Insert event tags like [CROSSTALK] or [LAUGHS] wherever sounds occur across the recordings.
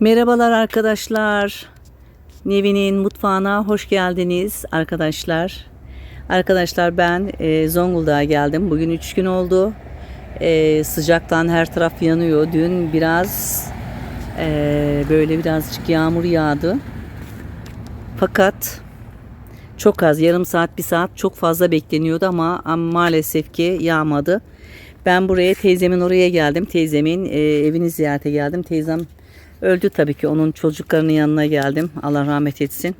Merhabalar arkadaşlar. Nevin'in mutfağına hoş geldiniz arkadaşlar. Arkadaşlar ben e, Zonguldak'a geldim. Bugün 3 gün oldu. E, sıcaktan her taraf yanıyor. Dün biraz e, böyle birazcık yağmur yağdı. Fakat çok az yarım saat bir saat çok fazla bekleniyordu ama, ama maalesef ki yağmadı. Ben buraya teyzemin oraya geldim. Teyzemin e, evini ziyarete geldim. Teyzem öldü tabii ki. Onun çocuklarının yanına geldim. Allah rahmet etsin.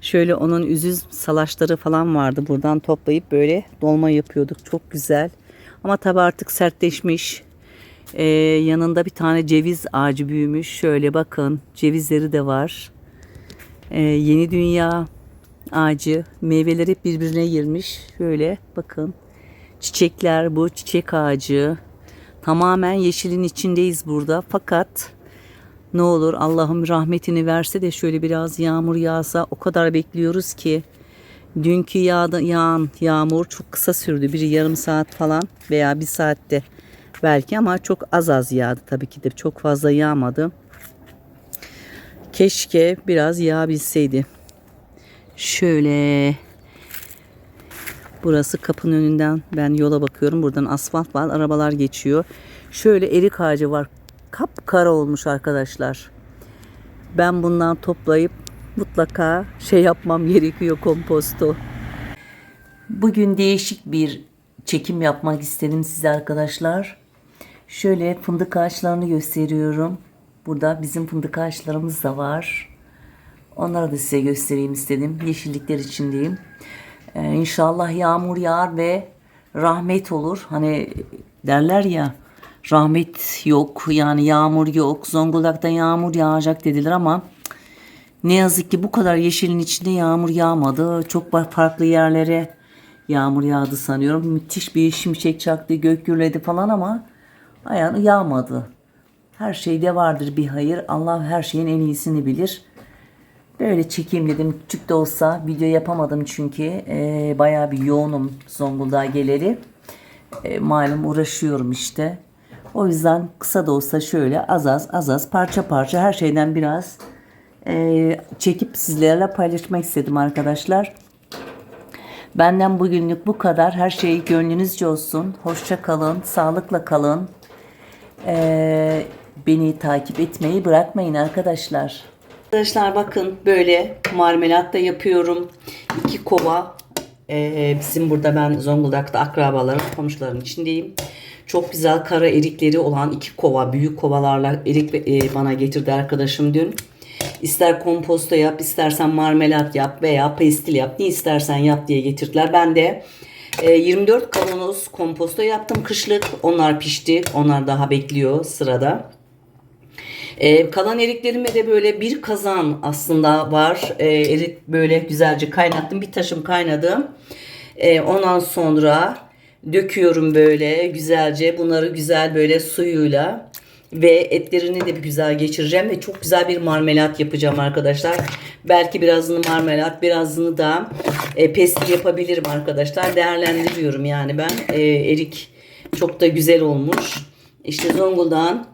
Şöyle onun üzüm salaşları falan vardı. Buradan toplayıp böyle dolma yapıyorduk. Çok güzel. Ama tabii artık sertleşmiş. E, yanında bir tane ceviz ağacı büyümüş. Şöyle bakın cevizleri de var. E, yeni dünya ağacı. Meyveleri hep birbirine girmiş. Şöyle bakın. Çiçekler bu çiçek ağacı. Tamamen yeşilin içindeyiz burada. Fakat ne olur Allah'ım rahmetini verse de şöyle biraz yağmur yağsa o kadar bekliyoruz ki. Dünkü yağdı, yağan yağmur çok kısa sürdü. Biri yarım saat falan veya bir saatte belki ama çok az az yağdı tabii ki de çok fazla yağmadı. Keşke biraz yağabilseydi. Şöyle Burası kapının önünden ben yola bakıyorum. Buradan asfalt var. Arabalar geçiyor. Şöyle erik ağacı var. Kapkara olmuş arkadaşlar. Ben bundan toplayıp mutlaka şey yapmam [LAUGHS] gerekiyor komposto. Bugün değişik bir çekim yapmak istedim size arkadaşlar. Şöyle fındık ağaçlarını gösteriyorum. Burada bizim fındık ağaçlarımız da var. Onları da size göstereyim istedim. Yeşillikler içindeyim. Ee, inşallah yağmur yağar ve rahmet olur. Hani derler ya rahmet yok yani yağmur yok. Zonguldak'ta yağmur yağacak dediler ama ne yazık ki bu kadar yeşilin içinde yağmur yağmadı. Çok farklı yerlere yağmur yağdı sanıyorum. Müthiş bir şimşek çaktı, gök gürledi falan ama ayağını yağmadı. Her şeyde vardır bir hayır. Allah her şeyin en iyisini bilir. Böyle çekeyim dedim. Küçük de olsa video yapamadım çünkü e, bayağı bir yoğunum Zonguldak'a geleli. E, malum uğraşıyorum işte. O yüzden kısa da olsa şöyle az az az az parça parça her şeyden biraz e, çekip sizlerle paylaşmak istedim arkadaşlar. Benden bugünlük bu kadar. Her şey gönlünüzce olsun. Hoşça kalın, sağlıkla kalın. E, beni takip etmeyi bırakmayın arkadaşlar. Arkadaşlar bakın böyle marmelat da yapıyorum. İki kova. Ee, bizim burada ben Zonguldak'ta akrabalarım, komşuların içindeyim. Çok güzel kara erikleri olan iki kova, büyük kovalarla erik e, bana getirdi arkadaşım dün. İster komposto yap, istersen marmelat yap veya pestil yap. Ne istersen yap diye getirdiler. Ben de e, 24 kavanoz komposto yaptım kışlık. Onlar pişti. Onlar daha bekliyor sırada. Ee, kalan eriklerime de böyle bir kazan aslında var. Ee, erik böyle güzelce kaynattım. Bir taşım kaynadım. Ee, ondan sonra döküyorum böyle güzelce. Bunları güzel böyle suyuyla ve etlerini de bir güzel geçireceğim ve çok güzel bir marmelat yapacağım arkadaşlar. Belki birazını marmelat, birazını da e, pestil yapabilirim arkadaşlar. Değerlendiriyorum yani ben. E, erik çok da güzel olmuş. İşte Zonguldak'ın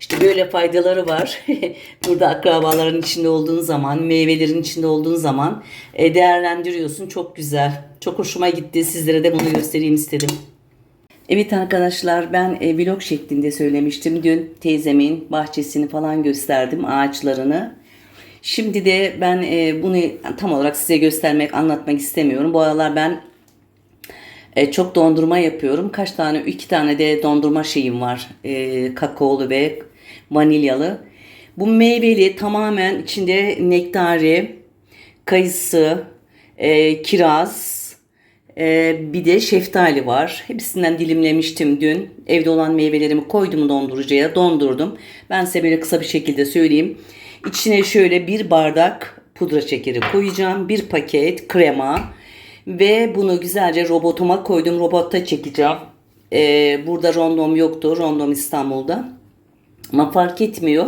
işte böyle faydaları var. [LAUGHS] Burada akrabaların içinde olduğun zaman, meyvelerin içinde olduğun zaman e, değerlendiriyorsun. Çok güzel. Çok hoşuma gitti. Sizlere de bunu göstereyim istedim. Evet arkadaşlar ben e, vlog şeklinde söylemiştim. Dün teyzemin bahçesini falan gösterdim. Ağaçlarını. Şimdi de ben e, bunu tam olarak size göstermek, anlatmak istemiyorum. Bu aralar ben e, çok dondurma yapıyorum. Kaç tane? iki tane de dondurma şeyim var. E, kakaolu ve vanilyalı. Bu meyveli tamamen içinde nektari, kayısı, e, kiraz, e, bir de şeftali var. Hepsinden dilimlemiştim dün. Evde olan meyvelerimi koydum dondurucuya, dondurdum. Ben size böyle kısa bir şekilde söyleyeyim. İçine şöyle bir bardak pudra şekeri koyacağım. Bir paket krema. Ve bunu güzelce robotuma koydum. Robotta çekeceğim. Ee, burada rondom yoktu. Rondom İstanbul'da. Ama fark etmiyor.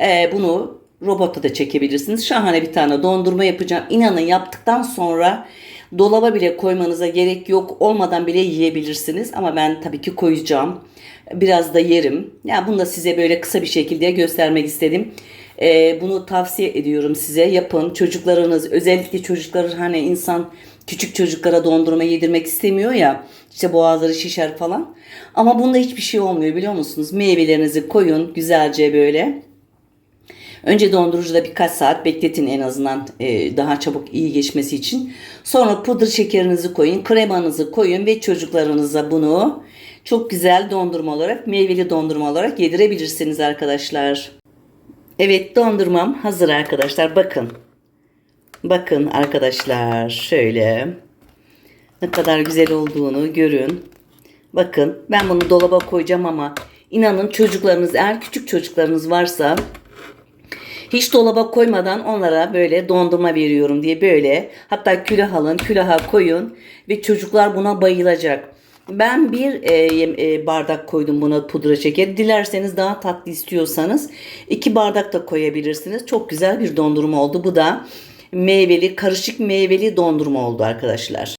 Ee, bunu robotta da çekebilirsiniz. Şahane bir tane dondurma yapacağım. İnanın yaptıktan sonra Dolaba bile koymanıza gerek yok. Olmadan bile yiyebilirsiniz. Ama ben tabii ki koyacağım. Biraz da yerim. Yani bunu da size böyle kısa bir şekilde göstermek istedim. Ee, bunu tavsiye ediyorum size. Yapın. Çocuklarınız özellikle çocukları hani insan küçük çocuklara dondurma yedirmek istemiyor ya. İşte boğazları şişer falan. Ama bunda hiçbir şey olmuyor biliyor musunuz? Meyvelerinizi koyun güzelce böyle. Önce dondurucuda birkaç saat bekletin en azından e, daha çabuk iyi geçmesi için. Sonra pudra şekerinizi koyun, kremanızı koyun ve çocuklarınıza bunu çok güzel dondurma olarak, meyveli dondurma olarak yedirebilirsiniz arkadaşlar. Evet dondurmam hazır arkadaşlar. Bakın. Bakın arkadaşlar şöyle ne kadar güzel olduğunu görün. Bakın ben bunu dolaba koyacağım ama inanın çocuklarınız eğer küçük çocuklarınız varsa hiç dolaba koymadan onlara böyle dondurma veriyorum diye böyle hatta külah alın külaha koyun ve çocuklar buna bayılacak. Ben bir e, e, bardak koydum buna pudra şeker. Dilerseniz daha tatlı istiyorsanız iki bardak da koyabilirsiniz. Çok güzel bir dondurma oldu. Bu da meyveli karışık meyveli dondurma oldu arkadaşlar.